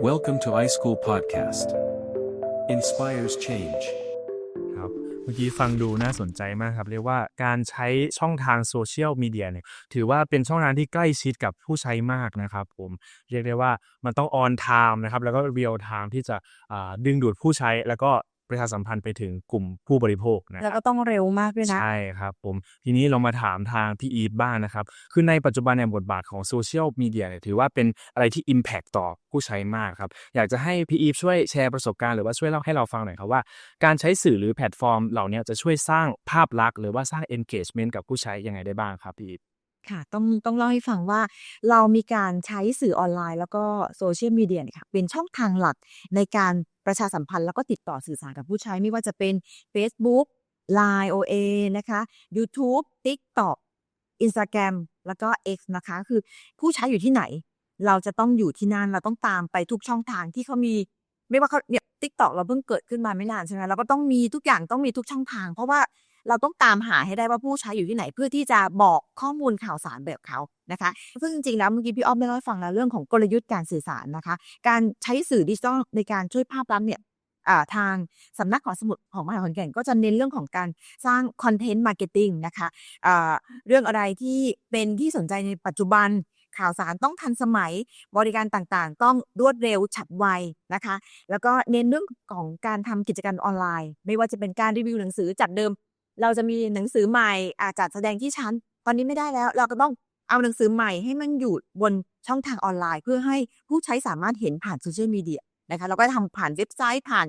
Welcome to iSchool Podcast. Inspires change. ครับเมื่อกี้ฟังดูน่าสนใจมากครับ เรียกว่าการใช้ช่องทางโซเชียลมีเดียเนี่ยถือว่าเป็นช่องทางที่ใกล้ชิดกับผู้ใช้มากนะครับผมเรียกได้ว่ามันต้องออนไทม์นะครับแล้วก็เรียลไทม์ที่จะดึงดูดผู้ใช้แล้วก็ ประชาสัมพันธ์ไปถึงกลุ่มผู้บริโภคนะคแล้วรับก็ต้องเร็วมากด้วยนะ ใช่ครับผม ทีนี้เรามาถามทางพี่อีฟบ้างนะครับ คือในปัจจุบันเนี่ยบทบาทของโซเชียลมีเดียเนี่ยถือว่าเป็นอะไรที่ Impact ต่อผู้ใช้มากครับ อยากจะให้พี่อีฟช่วยแชร์ประสบการณ์หรือว่าช่วยเล่าให้เราฟังหน่อยครับว่า การใช้สื่อหรือแพลตฟอร์ม เหล่านี้จะช่วยสร้างภาพลักษณ์หรือว่าสร้าง engagement กับผู้ใช้ยังไงได้บ้างครับพี่อีฟค่ะต้องต้องเล่าให้ฟังว่าเรามีการใช้สื่อออนไลน์ แล้วก็โซเชียลมีเดียเนี่ยค่ะเป็นช่องทางหลักในการ ประชาสัมพันธ์แล้วก็ติดต่อสื่อสารกับผู้ใช้ไม่ว่าจะเป็น Facebook Line OA นะคะ YouTube TikTok Instagram แล้วก็ X นะคะ คือผู้ใช้อยู่ที่ไหน เราจะต้องอยู่ที่นั่นเราต้องตามไปทุกช่องทางที่เขามี ไม่ว่าเขาเนี่ยทิกตอกเราเพิ่งเกิดขึ้นมาไม่นานใช่ไหมเราก็ต้องมีทุกอย่างต้องมีทุกช่องทาง เพราะว่า เราต้องตามหาให้ได้ว่าผู้ใช้อยู่ที่ไหนเพื่อที่จะบอกข้อมูลข่าวสารแบบเขานะคะ ซึ่งจริงๆแล้วเมื่อกี้พี่อ้อมได้เล่าให้ฟังแล้วเรื่องของกลยุทธ์การสื่อสารนะคะ การใช้สื่อดิจิทัลในการช่วยภาพลักษณ์เนี่ยทางสำนักของสมุดของมหาวิทยาลัยขอนแก่นก็จะเน้นเรื่องของการสร้างคอนเทนต์มาร์เก็ตติ้งนะคะอ่าเรื่องอะไรที่เป็นที่สนใจในปัจจุบันข่าวสารต้องทันสมัยบริการต่างๆ ต้องรวดเร็วฉับไวนะคะ แล้วก็เน้นเรื่องของการทำกิจกรรมออนไลน์ ไม่ว่าจะเป็นการรีวิวหนังสือจากเดิม เราจะมีหนังสือใหม่อาจัดแสดงที่ชั้น ตอนนี้ไม่ได้แล้ว เราก็ต้องเอาหนังสือใหม่ให้มันอยู่บนช่องทางออนไลน์ เพื่อให้ผู้ใช้สามารถเห็นผ่านโซเชียลมีเดียนะคะเราก็ทำผ่านเว็บไซต์ผ่าน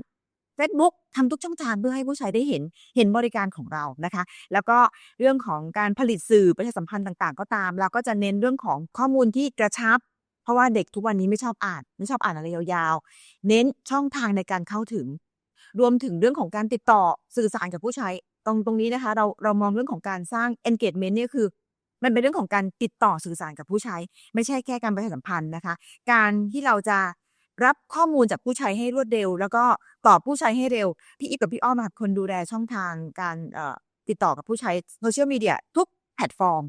Facebook ทำทุกช่องทางเพื่อให้ผู้ใช้ได้เห็นเห็นบริการของเรานะคะ แล้วก็เรื่องของการผลิตสื่อประชาสัมพันธ์ต่างๆ ก็ตาม เราก็จะเน้นเรื่องของข้อมูลที่กระชับ เพราะว่าเด็กทุกวันนี้ไม่ชอบอ่าน ไม่ชอบอ่านอะไรยาวๆ เน้นช่องทางในการเข้าถึง รวมถึงเรื่องของการติดต่อสื่อสารกับผู้ใช้ รงตรงนี้นะคะ เราเรามองเรื่องของการสร้าง engagement เนี่ยคือ มันเป็นเรื่องของการติดต่อสื่อสารกับผู้ใช้ ไม่ใช่แค่การประชาสัมพันธ์นะคะ การที่เราจะรับข้อมูลจากผู้ใช้ให้รวดเร็ว แล้วก็ตอบผู้ใช้ให้เร็ว พี่อีกับพี่อ้อมค่ะคนดูแลช่องทางการติดต่อกับผู้ใช้โซเชียลมีเดียทุกแพลตฟอร์ม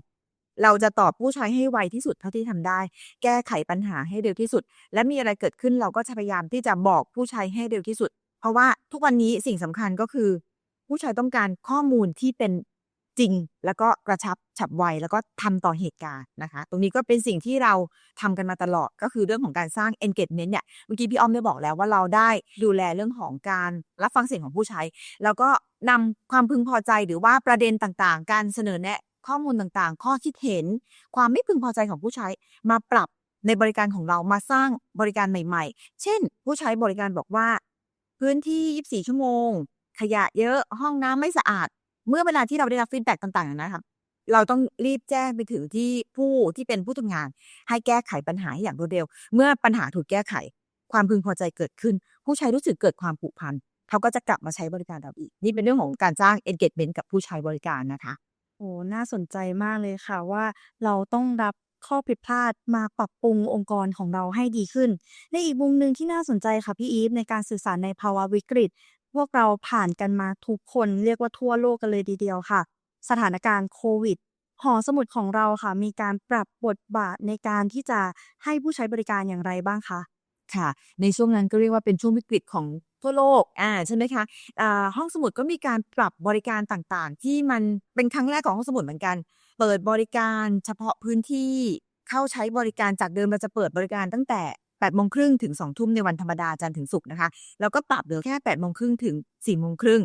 เราจะตอบผู้ใช้ให้ไวที่สุดเท่าที่ทำได้ แก้ไขปัญหาให้เร็วที่สุด และมีอะไรเกิดขึ้นเราก็จะพยายามที่จะบอกผู้ใช้ให้เร็วที่สุด เพราะว่าทุกวันนี้สิ่งสำคัญก็คือ ผู้ใช้ต้องการข้อมูลที่เป็นจริง แล้วก็กระชับฉับไวแล้วก็ทำต่อเหตุการณ์นะคะ ตรงนี้ก็เป็นสิ่งที่เราทำกันมาตลอดก็คือเรื่องของการสร้าง engagement เนี่ยเมื่อกี้พี่อ้อมได้บอกแล้วว่าเราได้ดูแลเรื่องของการรับฟังเสียงของผู้ใช้ แล้วก็นำความพึงพอใจหรือว่าประเด็นต่างๆ การเสนอแนะข้อมูลต่างๆ ข้อคิดเห็น ความไม่พึงพอใจของผู้ใช้มาปรับในบริการของเรามาสร้างบริการใหม่ ๆ เช่น ผู้ใช้บริการบอกว่า พื้นที่ 24 ชั่วโมง ขยะเยอะห้องน้ำไม่สะอาด เมื่อเวลาที่เราได้รับฟีดแบ็กต่างๆนะครับ เราต้องรีบแจ้งไปถึงที่ผู้ที่เป็นผู้ทำงาน ให้แก้ไขปัญหาให้อย่างรวดเร็ว เมื่อปัญหาถูกแก้ไข ความพึงพอใจเกิดขึ้น ผู้ใช้รู้สึกเกิดความผูกพันเขาก็จะกลับมาใช้บริการเราอีก นี่เป็นเรื่องของการสร้าง engagement กับผู้ใช้บริการนะคะโอ้น่าสนใจมากเลยค่ะว่าเราต้องรับข้อผิดพลาดมาปรับปรุงองค์กรของเราให้ดีขึ้น ในอีกมุมหนึ่งที่น่าสนใจค่ะพี่อีฟในการสื่อสารในภาวะวิกฤต พวกเราผ่านกันมาทุกคนเรียกว่าทั่วโลกกันเลยทีเดียวค่ะ สถานการณ์โควิด หอสมุดของเราค่ะมีการปรับบทบาทในการที่จะให้ผู้ใช้บริการอย่างไรบ้างคะค่ะ ในช่วงนั้นก็เรียกว่าเป็นช่วงวิกฤตของทั่วโลกอ่าใช่ไหมคะอ่าห้องสมุดก็มีการปรับบริการต่างๆ ที่มันเป็นครั้งแรกของห้องสมุดเหมือนกัน เปิดบริการเฉพาะพื้นที่เข้าใช้บริการจากเดิมเราจะเปิดบริการตั้งแต่ 8โมงครึ่งถึง2ทุ่มในวันธรรมดาจันทร์ถึงศุกร์นะคะ แล้วก็ปรับเหลือแค่8โมงครึ่งถึง4โมงครึ่ง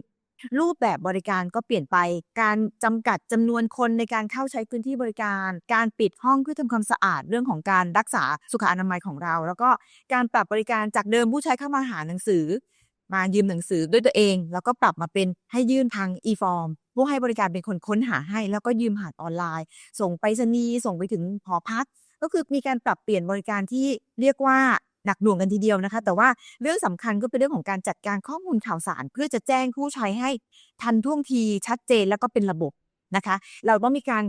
รูปแบบบริการก็เปลี่ยนไป การจำกัดจำนวนคนในการเข้าใช้พื้นที่บริการ การปิดห้องเพื่อทำความสะอาดเรื่องของการรักษาสุขอนามัยของเรา แล้วก็การปรับบริการจากเดิมผู้ใช้เข้ามาหาหนังสือ มายืมหนังสือด้วยตัวเอง แล้วก็ปรับมาเป็นให้ยื่นทาง e-form ผู้ให้บริการเป็นคนค้นหาให้ แล้วก็ยืมผ่าออนไลน์ ส่งไปรษณีย์ส่งไปถึงหอพัก ก็คือมีการปรับเปลี่ยนบริการที่เรียกว่าหนักหน่วงกันทีเดียวนะคะ แต่ว่าเรื่องสำคัญก็เป็นเรื่องของการจัดการข้อมูลข่าวสาร เพื่อจะแจ้งผู้ใช้ให้ทันท่วงทีชัดเจนแล้วก็เป็นระบบนะคะ เราต้องมีการ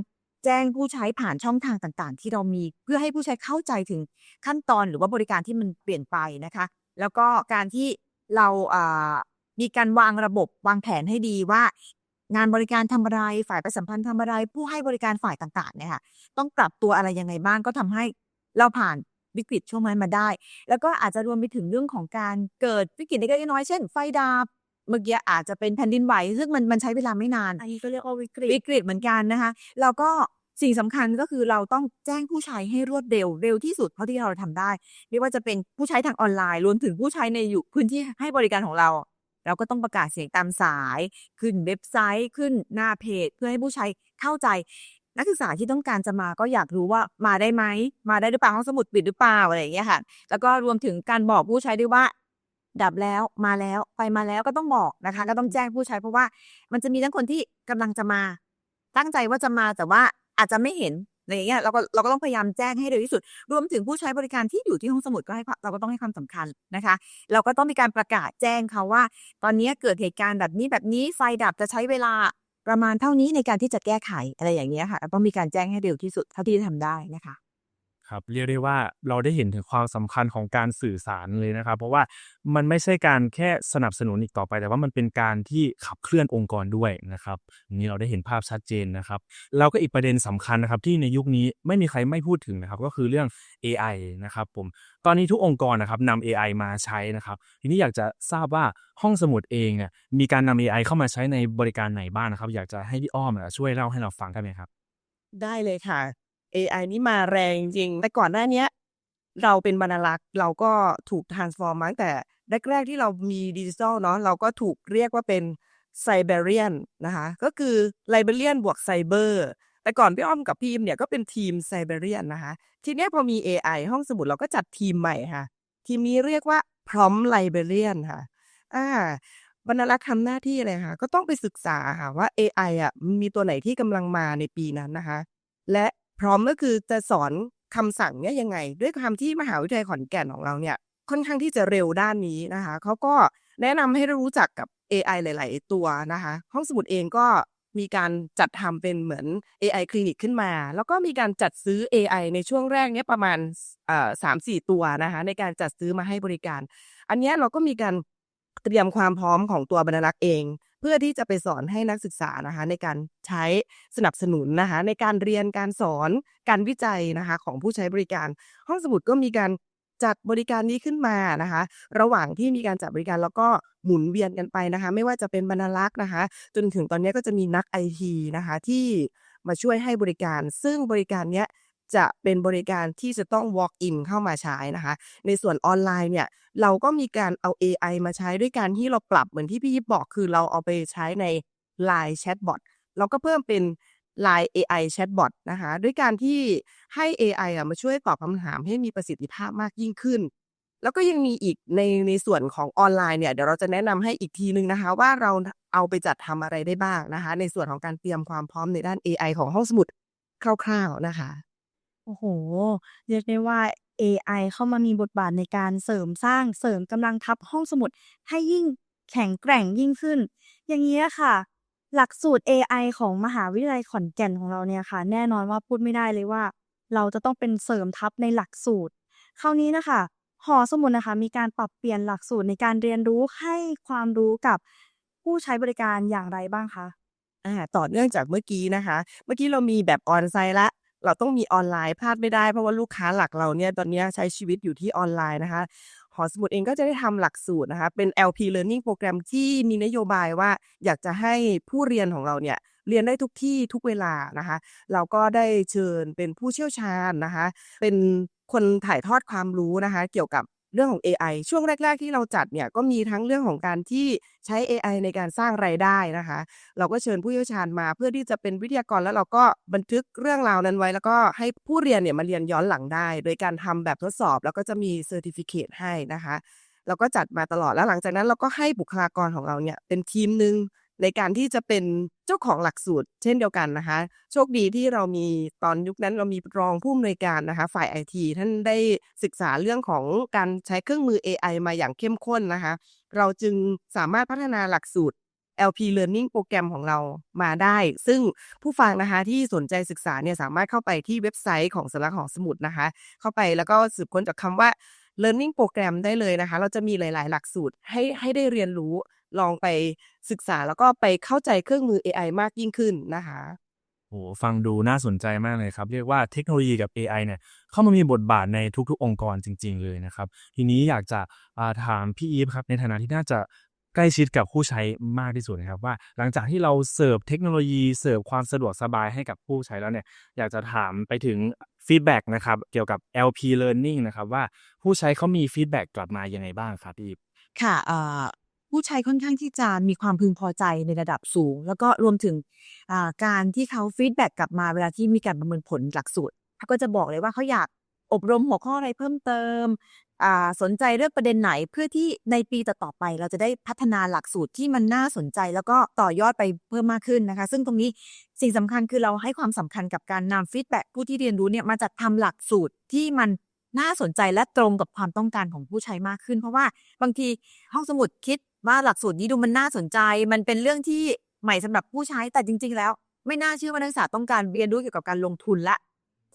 แจ้งผู้ใช้ผ่านช่องทางต่างๆ ที่เรามีเพื่อให้ผู้ใช้เข้าใจถึงขั้นตอนหรือว่าบริการที่มันเปลี่ยนไปนะคะ แล้วก็การที่เราอ่ามีการวางระบบวางแผนให้ดีว่า งานบริการทำอะไร ฝ่ายประชาสัมพันธ์ทำอะไร ผู้ให้บริการฝ่ายต่างๆเนี่ยค่ะต้องปรับตัวอะไรยังไงบ้างก็ทำให้เราผ่านวิกฤตช่วงนั้นมาได้ แล้วก็อาจจะรวมไปถึงเรื่องของการเกิดวิกฤตเล็กๆน้อยๆเช่นไฟดับเมื่อกี้อาจจะเป็นแผ่นดินไหวซึ่งมันมันใช้เวลาไม่นาน อันนี้ก็เรียกว่าวิกฤตวิกฤตเหมือนกันนะคะแล้วก็สิ่งสำคัญก็คือเราต้องแจ้งผู้ใช้ให้รวดเร็วเร็วที่สุดเท่าที่เราทำได้ ไม่ว่าจะเป็นผู้ใช้ทางออนไลน์รวมถึงผู้ใช้ในอยู่พื้นที่ให้บริการของเรา เราก็ต้องประกาศเสียงตามสาย ขึ้นเว็บไซต์ขึ้นหน้าเพจ เพื่อให้ผู้ใช้เข้าใจ นักศึกษาที่ต้องการจะมาก็อยากรู้ว่ามาได้ไหม มาได้หรือเปล่าห้องสมุดปิดหรือเปล่าอะไรอย่างเงี้ยค่ะ แล้วก็รวมถึงการบอกผู้ใช้ด้วยว่าดับแล้วมาแล้วไฟมาแล้วก็ต้องบอกนะคะ ก็ต้องแจ้งผู้ใช้เพราะว่า มันจะมีทั้งคนที่กำลังจะมา ตั้งใจว่าจะมาแต่ว่าอาจจะไม่เห็น อะไรอย่างเงี้ยเราก็เราก็ต้องพยายามแจ้งให้เร็วที่สุด รวมถึงผู้ใช้บริการที่อยู่ที่ห้องสมุดก็ให้เราก็ต้องให้ความสำคัญนะคะ เราก็ต้องมีการประกาศแจ้งเขาว่า ตอนนี้เกิดเหตุการณ์แบบนี้แบบนี้ไฟดับจะใช้เวลาประมาณเท่านี้ในการที่จะแก้ไขอะไรอย่างเงี้ยค่ะต้องมีการแจ้งให้เร็วที่สุดเท่าที่จะทำได้นะคะ ครับเรียกได้ว่าเราได้เห็นถึงความสำคัญของการสื่อสารเลยนะครับ เพราะว่ามันไม่ใช่การแค่สนับสนุนอีกต่อไป แต่ว่ามันเป็นการที่ขับเคลื่อนองค์กรด้วยนะครับอันนี้เราได้เห็นภาพชัดเจนนะครับแล้วก็อีกประเด็นสำคัญนะครับ ที่ในยุคนี้ไม่มีใครไม่พูดถึงนะครับ ก็คือเรื่อง AI นะครับผมตอนนี้ทุกองค์กรนะครับนำ AI มาใช้นะครับทีนี้อยากจะทราบว่าห้องสมุดเองอะมีการนำ AI เข้ามาใช้ในบริการไหนบ้างนะครับ อยากจะให้พี่อ้อมช่วยเล่าให้เราฟังได้ไหมครับได้เลยค่ะ AI นี่มาแรงจริง แต่ก่อนหน้านี้เราเป็นบรรลักษ์เราก็ถูก transform มาตั้งแต่แรกๆที่เรามีดิจิทัลเนาะเราก็ถูกเรียกว่าเป็นไซเบเรียนนะคะก็คือไลเบเรียนบวกไซเบอร์แต่ก่อนพี่อ้อมกับพี่อิมเนี่ยก็เป็นทีมไซเบเรียนนะคะ ทีนี้พอมี AI ห้องสมุดเราก็จัดทีมใหม่ค่ะ ทีมนี้เรียกว่าพร้อมไลเบเรียนค่ะอ่าบรรลักษ์ทำหน้าที่อะไรคะก็ต้องไปศึกษาค่ะว่า AI อะมีตัวไหนที่กำลังมาในปีนั้นนะคะ และ พร้อมก็คือจะสอนคำสั่งเนี่ยยังไง ด้วยความที่มหาวิทยาลัยขอนแก่นของเราเนี่ยค่อนข้างที่จะเร็วด้านนี้นะคะเขาก็แนะนำให้รู้จักกับ AI หลาย ๆ ตัวนะคะ ห้องสมุดเองก็มีการจัดทำเป็นเหมือน AI คลินิกขึ้นมา แล้วก็มีการจัดซื้อ AI ในช่วงแรกเนี้ยประมาณสามสี่ตัวนะคะในการจัดซื้อมาให้บริการ อันนี้เราก็มีการเตรียมความพร้อมของตัวบรรลักษ์เอง พื่อที่จะไปสอนให้นักศึกษานะคะในการใช้สนับสนุนนะคะในการเรียนการสอนการวิจัยนะคะของผู้ใช้บริการ ห้องสมุดก็มีการจัดบริการนี้ขึ้นมานะคะ ระหว่างที่มีการจัดบริการแล้วก็หมุนเวียนกันไปนะคะ ไม่ว่าจะเป็นบรรลักษ์นะคะ จนถึงตอนนี้ก็จะมีนักไอทีนะคะที่มาช่วยให้บริการ ซึ่งบริการเนี้ย จะเป็นบริการที่จะต้อง walk in เข้ามาใช้นะคะ ในส่วนออนไลน์เนี่ยเราก็มีการเอา AI มาใช้ด้วยการที่เราปรับเหมือนที่พี่ยิปบอกคือเราเอาไปใช้ใน Line Chatbot เราก็เพิ่มเป็น Line AI Chatbot นะคะด้วยการที่ให้ AI อะมาช่วยตอบคำถามให้มีประสิทธิภาพมากยิ่งขึ้น แล้วก็ยังมีอีกในในส่วนของออนไลน์เนี่ยเดี๋ยวเราจะแนะนำให้อีกทีนึงนะคะ ว่าเราเอาไปจัดทำอะไรได้บ้างนะคะ ในส่วนของการเตรียมความพร้อมในด้าน AI ของห้องสมุดคร่าวๆนะคะ โอ้โหเรียกได้ว่า AI เข้ามามีบทบาทในการเสริมสร้าง เสริมกำลังทัพห้องสมุดให้ยิ่งแข็งแกร่งยิ่งขึ้น อย่างนี้ยค่ะ หลักสูตร AI ของมหาวิทยาลัยขอนแก่นของเราเนี่ยค่ะ แน่นอนว่าพูดไม่ได้เลยว่า เราจะต้องเป็นเสริมทัพในหลักสูตร คราวนี้นะคะหอสมุดนะคะมีการปรับเปลี่ยนหลักสูตรในการเรียนรู้ ให้ความรู้กับผู้ใช้บริการอย่างไรบ้างคะ อา ต่อเนื่องจากเมื่อกี้นะคะ เมื่อกี้เรามีแบบออนไซต์ละ เราต้องมีออนไลน์พลาดไม่ได้เพราะว่าลูกค้าหลักเราเนี่ยตอนนี้ใช้ชีวิตอยู่ที่ออนไลน์นะคะหอสมุดเองก็จะได้ทำหลักสูตรนะคะเป็น LP Learning Program ที่มีนโยบายว่าอยากจะให้ผู้เรียนของเราเนี่ยเรียนได้ทุกที่ทุกเวลานะคะ เราก็ได้เชิญเป็นผู้เชี่ยวชาญนะคะ เป็นคนถ่ายทอดความรู้นะคะ เกี่ยวกับ เรื่องของ AI ช่วงแรก ๆ ที่เราจัดเนี่ยก็มีทั้งเรื่องของการที่ใช้ AI ในการสร้างรายได้นะคะ เราก็เชิญผู้เชี่ยวชาญมาเพื่อที่จะเป็นวิทยากรแล้วเราก็บันทึกเรื่องราวนั้นไว้ แล้วก็ให้ผู้เรียนเนี่ยมาเรียนย้อนหลังได้ โดยการทำแบบทดสอบ แล้วก็จะมีเซอร์ติฟิเคตให้นะคะเราก็จัดมาตลอดแล้วหลังจากนั้นเราก็ให้บุคลากรของเราเนี่ยเป็นทีมหนึ่ง ในการที่จะเป็นเจ้าของหลักสูตร เช่นเดียวกันนะคะ โชคดีที่เรามีตอนยุคนั้นเรามีรองผู้อำนวยการนะคะ ฝ่ายไอทีท่านได้ศึกษาเรื่องของการใช้เครื่องมือ AI มาอย่างเข้มข้นนะคะ เราจึงสามารถพัฒนาหลักสูตร LP Learning โปรแกรมของเรามาได้ ซึ่งผู้ฟังนะคะที่สนใจศึกษาเนี่ยสามารถเข้าไปที่เว็บไซต์ของสำนักหองสมุดนะคะ เข้าไปแล้วก็สืบค้นจากคำว่า learning โปรแกรมได้เลยนะคะ เราจะมีหลาย ๆ หลักสูตรให้ให้ได้เรียนรู้ ลองไปศึกษาแล้วก็ไปเข้าใจเครื่องมือ AI มากยิ่งขึ้นนะคะโอ้โฮฟังดูน่าสนใจมากเลยครับ เรียกว่าเทคโนโลยีกับเอไอเนี่ยเข้ามามีบทบาทในทุกๆ องค์กรจริง ๆ เลยนะครับ ทีนี้อยากจะอ่าถามพี่อีฟครับในฐานะที่น่าจะใกล้ชิดกับผู้ใช้มากที่สุดนะครับ ว่าหลังจากที่เราเสิร์ฟเทคโนโลยีเสิร์ฟความสะดวกสบายให้กับผู้ใช้แล้วเนี่ยอยากจะถามไปถึงฟีดแบ็กนะครับเกี่ยวกับ LP Learning นะครับว่าผู้ใช้เขามีฟีดแบ็กกลับมายังไงบ้างครับพี่อีฟค่ะเอ่อ ผู้ใช้ค่อนข้างที่จะมีความพึงพอใจในระดับสูง แล้วก็รวมถึงการที่เขาฟีดแบ็กกลับมาเวลาที่มีการประเมินผลหลักสูตรเขาก็จะบอกเลยว่าเขาอยากอบรมหัวข้ออะไรเพิ่มเติมสนใจเรื่องประเด็นไหนเพื่อที่ในปีต่อๆไป เราจะได้พัฒนาหลักสูตรที่มันน่าสนใจ แล้วก็ต่อยอดไปเพิ่มมากขึ้นนะคะ ซึ่งตรงนี้สิ่งสำคัญคือเราให้ความสำคัญกับการนำฟีดแบ็กผู้ที่เรียนรู้เนี่ยมาจัดทำหลักสูตรที่มันน่าสนใจและตรงกับความต้องการของผู้ใช้มากขึ้น เพราะว่าบางทีห้องสมุดคิด ว่าหลักสูตรนี้ดูมันน่าสนใจ มันเป็นเรื่องที่ใหม่สำหรับผู้ใช้แต่จริง ๆ แล้ว ไม่น่าเชื่อว่านักศึกษาต้องการเรียนรู้เกี่ยวกับการลงทุนละ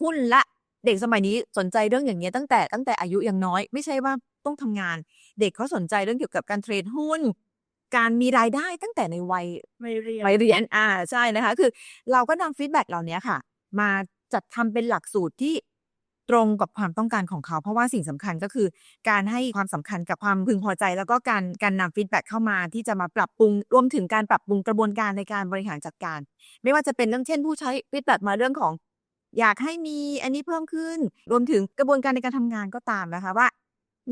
หุ้นละเด็กสมัยนี้สนใจเรื่องอย่างเงี้ยตั้งแต่ตั้งแต่อายุยังน้อย ไม่ใช่ว่าต้องทำงาน เด็กเขาสนใจเรื่องเกี่ยวกับการเทรดหุ้น การมีรายได้ตั้งแต่ในวัยไม่เรียนวัยเรียนอ่าใช่นะคะ คือ เราก็นำฟีดแบ็กเหล่านี้ค่ะ มาจัดทำเป็นหลักสูตรที่ ตรงกับความต้องการของเขา เพราะว่าสิ่งสำคัญก็คือ การให้ความสำคัญกับความพึงพอใจ แล้วก็การการนำฟีดแบ็กเข้ามาที่จะมาปรับปรุงรวมถึงการปรับปรุงกระบวนการในการบริหารจัดการ ไม่ว่าจะเป็นเรื่องเช่น ผู้ใช้ฟีดแบ็กมาเรื่องของ อยากให้มีอันนี้เพิ่มขึ้น รวมถึงกระบวนการในการทำงานก็ตามนะคะว่า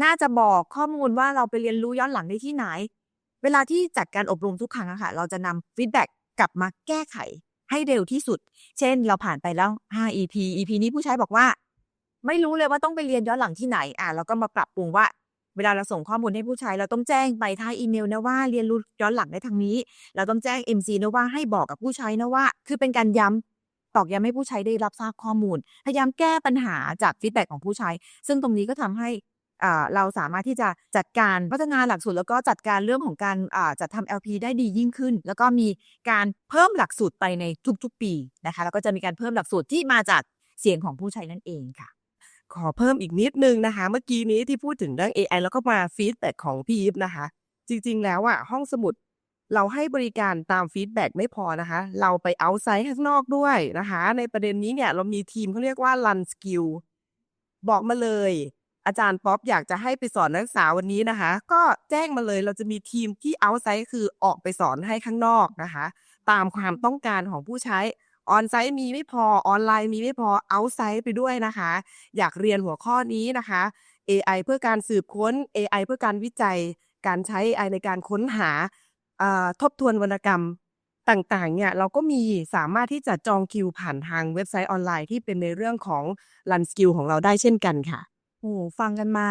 น่าจะบอกข้อมูลว่าเราไปเรียนรู้ย้อนหลังได้ที่ไหน เวลาที่จัดการอบรมทุกครั้งอะค่ะเราจะนำฟีดแบ็กกลับมาแก้ไขให้เร็วที่สุด เช่น เราผ่านไปแล้ว 5 EP EP นี้ผู้ใช้บอกว่า ไม่รู้เลยว่าต้องไปเรียนย้อนหลังที่ไหนอะเราก็มาปรับปรุงว่า เวลาเราส่งข้อมูลให้ผู้ใช้เราต้องแจ้งไปท้ายอีเมลนะว่าเรียนรู้ย้อนหลังได้ทางนี้ เราต้องแจ้ง MC นะว่าให้บอกกับผู้ใช้นะว่า คือเป็นการย้ำตอกย้ำให้ผู้ใช้ได้รับทราบข้อมูล พยายามแก้ปัญหาจากฟีดแบ็กของผู้ใช้ ซึ่งตรงนี้ก็ทำให้อ่าเราสามารถที่จะจัดการพัฒนาหลักสูตรแล้วก็จัดการเรื่องของการอ่าจัดทำ LP ได้ดียิ่งขึ้น แล้วก็มีการเพิ่มหลักสูตรไปในทุกๆปีนะคะแล้วก็จะมีการเพิ่มหลักสูตรที่มาจากเสียงของผู้ใช้นั่นเองค่ะ ขอเพิ่มอีกนิดนึงนะคะ เมื่อกี้นี้ที่พูดถึงเรื่อง AI แล้วก็มาฟีดแบ็กของพี่อีฟนะคะ จริงๆ แล้วอะห้องสมุดเราให้บริการตามฟีดแบ็กไม่พอนะคะ เราไปเอาไซต์ข้างนอกด้วยนะคะ ในประเด็นนี้เนี่ยเรามีทีมเขาเรียกว่า Run Skill บอกมาเลย อาจารย์ป๊อปอยากจะให้ไปสอนนักศึกษาวันนี้นะคะ ก็แจ้งมาเลยเราจะมีทีมที่เอาไซต์คือออกไปสอนให้ข้างนอกนะคะ ตามความต้องการของผู้ใช้ ออนไซต์มีไม่พอออนไลน์มีไม่พอเอาไซต์ไปด้วยนะคะ อยากเรียนหัวข้อนี้นะคะ AI เพื่อการสืบค้น AI เพื่อการวิจัย การใช้ AI ในการค้นหาทบทวนวรรณกรรมต่างๆ เนี่ยเราก็มีสามารถที่จะจองคิวผ่านทางเว็บไซต์ออนไลน์ที่เป็นในเรื่องของ Run Skill ของเราได้เช่นกันค่ะ โอ้ฟังกันมา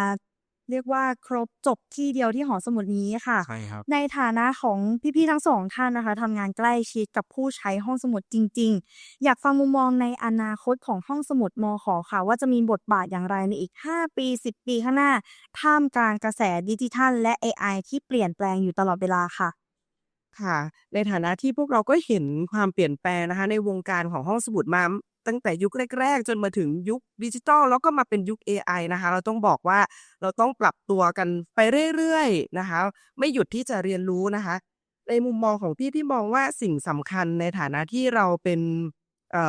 เรียกว่าครบจบที่เดียวที่หอสมุดนี้ค่ะ ใช่ครับ ในฐานะของพี่ๆทั้งสองท่านนะคะทำงานใกล้ชิดกับผู้ใช้ห้องสมุดจริง ๆ อยากฟังมุมมองในอนาคตของห้องสมุดมขค่ะ ว่าจะมีบทบาทอย่างไรในอีก 5 ปี 10 ปีข้างหน้า ท่ามกลางกระแสดิจิทัล และ AI ที่เปลี่ยนแปลงอยู่ตลอดเวลาค่ะค่ะ ในฐานะที่พวกเราก็เห็นความเปลี่ยนแปลงนะคะ ในวงการของห้องสมุดมา ตั้งแต่ยุคแรก ๆ จนมาถึงยุคดิจิทัลแล้วก็มาเป็นยุค AI นะคะ เราต้องบอกว่าเราต้องปรับตัวกันไปเรื่อยๆนะคะ ไม่หยุดที่จะเรียนรู้นะคะ ในมุมมองของพี่พี่มองว่าสิ่งสำคัญในฐานะที่เราเป็น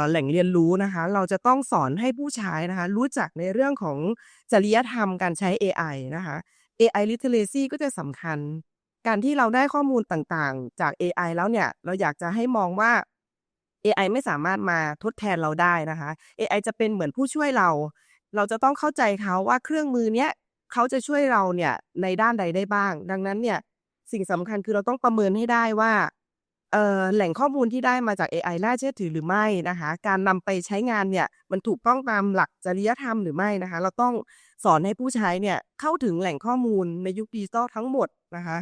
แหล่งเรียนรู้นะคะ เราจะต้องสอนให้ผู้ใช้นะคะ รู้จักในเรื่องของจริยธรรมการใช้ AI นะคะ AI literacy ก็จะสำคัญ การที่เราได้ข้อมูลต่างๆ จาก AI แล้วเนี่ย เราอยากจะให้มองว่า AI ไม่สามารถมาทดแทนเราได้นะคะ AI จะเป็นเหมือนผู้ช่วยเรา เราจะต้องเข้าใจเขาว่าเครื่องมือเนี้ยเขาจะช่วยเราเนี่ยในด้านใดได้บ้าง ดังนั้นเนี่ยสิ่งสำคัญคือเราต้องประเมินให้ได้ว่าเอ่อแหล่งข้อมูลที่ได้มาจาก AI น่าเชื่อถือหรือไม่นะคะ การนำไปใช้งานเนี่ยมันถูกต้องตามหลักจริยธรรมหรือไม่นะคะ เราต้องสอนให้ผู้ใช้เนี่ยเข้าถึงแหล่งข้อมูลในยุคดิจิทัลทั้งหมดนะคะ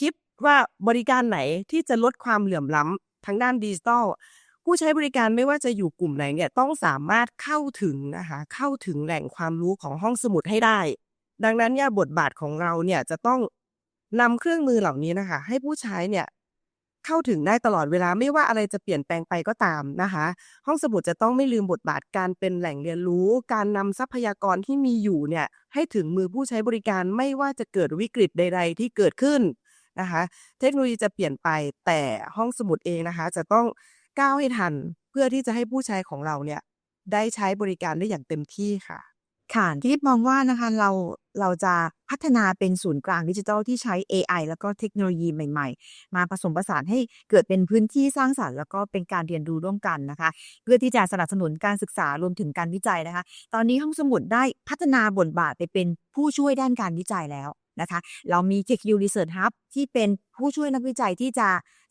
คิดว่าบริการไหนที่จะลดความเหลื่อมล้ำทางด้านดิจิทัล ผู้ใช้บริการไม่ว่าจะอยู่กลุ่มไหนเนี่ยต้องสามารถเข้าถึงนะคะเข้าถึงแหล่งความรู้ของห้องสมุดให้ได้ ดังนั้นเนี่ยบทบาทของเราเนี่ยจะต้องนำเครื่องมือเหล่านี้นะคะให้ผู้ใช้เนี่ยเข้าถึงได้ตลอดเวลาไม่ว่าอะไรจะเปลี่ยนแปลงไปก็ตามนะคะ ห้องสมุดจะต้องไม่ลืมบทบาทการเป็นแหล่งเรียนรู้ การนำทรัพยากรที่มีอยู่เนี่ยให้ถึงมือผู้ใช้บริการไม่ว่าจะเกิดวิกฤตใด ๆ ที่เกิดขึ้นนะคะ เทคโนโลยีจะเปลี่ยนไปแต่ห้องสมุดเองนะคะ จะต้อง ก้าวให้ทัน เพื่อที่จะให้ผู้ใช้ของเราเนี่ย ได้ใช้บริการได้อย่างเต็มที่ค่ะค่ะที่มองว่านะคะเราเราจะพัฒนาเป็นศูนย์กลางดิจิทัลที่ใช้ AI แล้วก็เทคโนโลยีใหม่ๆ มาผสมผสานให้เกิดเป็นพื้นที่สร้างสรรค์ แล้วก็เป็นการเรียนรู้ร่วมกันนะคะ เพื่อที่จะสนับสนุนการศึกษารวมถึงการวิจัยนะคะ ตอนนี้ห้องสมุดได้พัฒนาบทบาทไปเป็นผู้ช่วยด้านการวิจัยแล้ว นะคะ เรามี KQ Research Hub ที่เป็นผู้ช่วยนักวิจัยที่จะ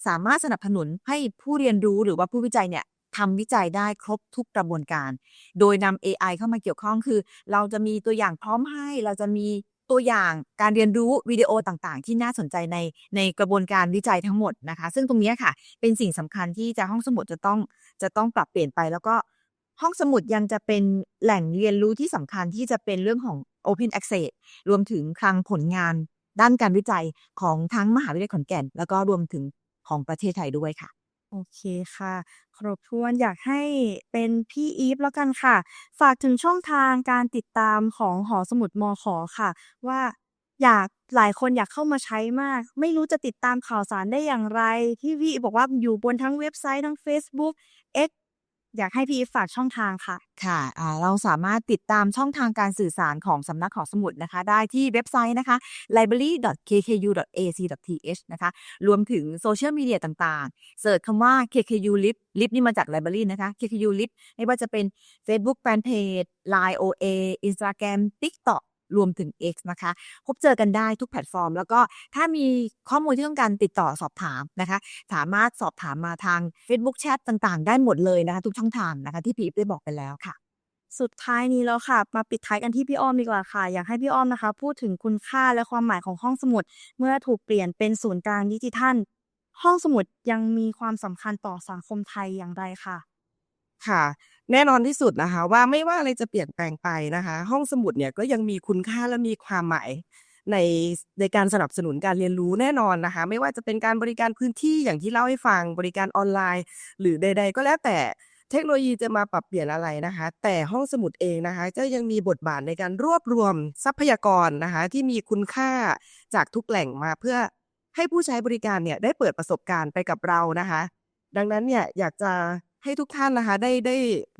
สามารถสนับสนุนให้ผู้เรียนรู้หรือว่าผู้วิจัยเนี่ยทำวิจัยได้ครบทุกกระบวนการ โดยนำ AI เข้ามาเกี่ยวข้องคือ เราจะมีตัวอย่างพร้อมให้ เราจะมีตัวอย่างการเรียนรู้วิดีโอต่างๆ ที่น่าสนใจในในกระบวนการวิจัยทั้งหมดนะคะ ซึ่งตรงนี้ค่ะ เป็นสิ่งสำคัญที่จะห้องสมุดจะต้องจะต้องปรับเปลี่ยนไปแล้วก็ ห้องสมุดยังจะเป็นแหล่งเรียนรู้ที่สำคัญที่จะเป็นเรื่องของ Open Access รวมถึงคลังผลงานด้านการวิจัยของทั้งมหาวิทยาลัยขอนแก่น แล้วก็รวมถึงของประเทศไทยด้วยค่ะ โอเคค่ะ ครบถ้วนอยากให้เป็นพี่อีฟแล้วกันค่ะ ฝากถึงช่องทางการติดตามของหอสมุดมขอค่ะ ว่าอยากหลายคนอยากเข้ามาใช้มาก ไม่รู้จะติดตามข่าวสารได้อย่างไร ที่พี่อีบอกว่าอยู่บนทั้งเว็บไซต์ทั้ง Facebook X อยากให้พี่ฝากช่องทางค่ะ ค่ะเราสามารถติดตามช่องทางการสื่อสารของสำนักหอสมุดนะคะ ได้ที่เว็บไซต์นะคะ library.kkU.ac.th นะคะ รวมถึงโซเชียลมีเดียต่างๆ เสิร์ชคำว่า KKU Lib Lib นี่มาจาก library นะคะ KKU Lib ไม่ว่าจะเป็น Facebook Fanpage Line OA Instagram TikTok รวมถึง X นะคะ พบเจอกันได้ทุกแพลตฟอร์ม แล้วก็ถ้ามีข้อมูลที่ต้องการติดต่อสอบถามนะคะ สามารถสอบถามมาทาง Facebook Chat ต่างๆ ได้หมดเลยนะคะ ทุกช่องทางนะคะ ที่พีฟได้บอกไปแล้วค่ะ สุดท้ายนี้แล้วค่ะ มาปิดท้ายกันที่พี่อ้อมดีกว่าค่ะ อยากให้พี่อ้อมนะคะ พูดถึงคุณค่าและความหมายของห้องสมุด เมื่อถูกเปลี่ยนเป็นศูนย์กลางดิจิทัล ห้องสมุดยังมีความสำคัญต่อสังคมไทยอย่างไรค่ะ ค่ะ แน่นอนที่สุดนะคะ ว่าไม่ว่าอะไรจะเปลี่ยนแปลงไปนะคะ ห้องสมุดเนี่ยก็ยังมีคุณค่าและมีความหมายในในการสนับสนุนการเรียนรู้แน่นอนนะคะ ไม่ว่าจะเป็นการบริการพื้นที่อย่างที่เล่าให้ฟังบริการออนไลน์ หรือใด ๆ ก็แล้วแต่เทคโนโลยีจะมาปรับเปลี่ยนอะไรนะคะ แต่ห้องสมุดเองนะคะจะยังมีบทบาทในการรวบรวมทรัพยากรนะคะ ที่มีคุณค่าจากทุกแหล่งมาเพื่อให้ผู้ใช้บริการเนี่ยได้เปิดประสบการณ์ไปกับเรานะคะ ดังนั้นเนี่ยอยากจะ ให้ทุกท่านนะคะได้ได้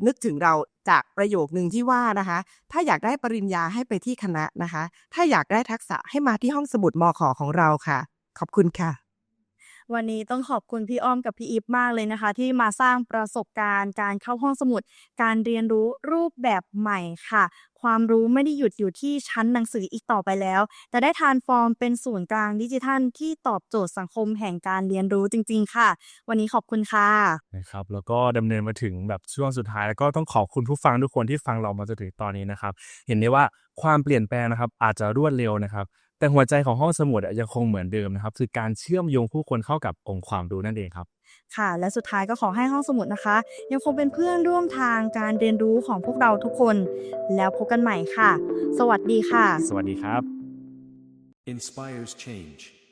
นึกถึงเราจากประโยคหนึ่งที่ว่านะคะ ถ้าอยากได้ปริญญาให้ไปที่คณะนะคะ ถ้าอยากได้ทักษะให้มาที่ห้องสมุดมขอของเราค่ะ ขอบคุณค่ะ วันนี้ต้องขอบคุณพี่อ้อมกับพี่อีฟมากเลยนะคะ ที่มาสร้างประสบการณ์การเข้าห้องสมุด การเรียนรู้รูปแบบใหม่ค่ะ ความรู้ไม่ได้หยุดอยู่ที่ชั้นหนังสืออีกต่อไปแล้ว แต่ได้ทานฟอร์มเป็นศูนย์กลางดิจิทัลที่ตอบโจทย์สังคมแห่งการเรียนรู้จริง ๆ ค่ะ วันนี้ขอบคุณค่ะนะครับแล้วก็ดำเนินมาถึงแบบช่วงสุดท้ายแล้วก็ต้องขอบคุณผู้ฟังทุกคนที่ฟังเรามาจนถึงตอนนี้นะครับ เห็นได้ว่าความเปลี่ยนแปลงนะครับอาจจะรวดเร็วนะครับ แต่หัวใจของห้องสมุดอะยังคงเหมือนเดิมนะครับคือการเชื่อมโยงผู้คนเข้ากับองค์ความรู้นั่นเองครับค่ะ และสุดท้ายก็ขอให้ห้องสมุดนะคะ ยังคงเป็นเพื่อนร่วมทางการเรียนรู้ของพวกเราทุกคน แล้วพบกันใหม่ค่ะ สวัสดีค่ะ สวัสดีครับ inspires change.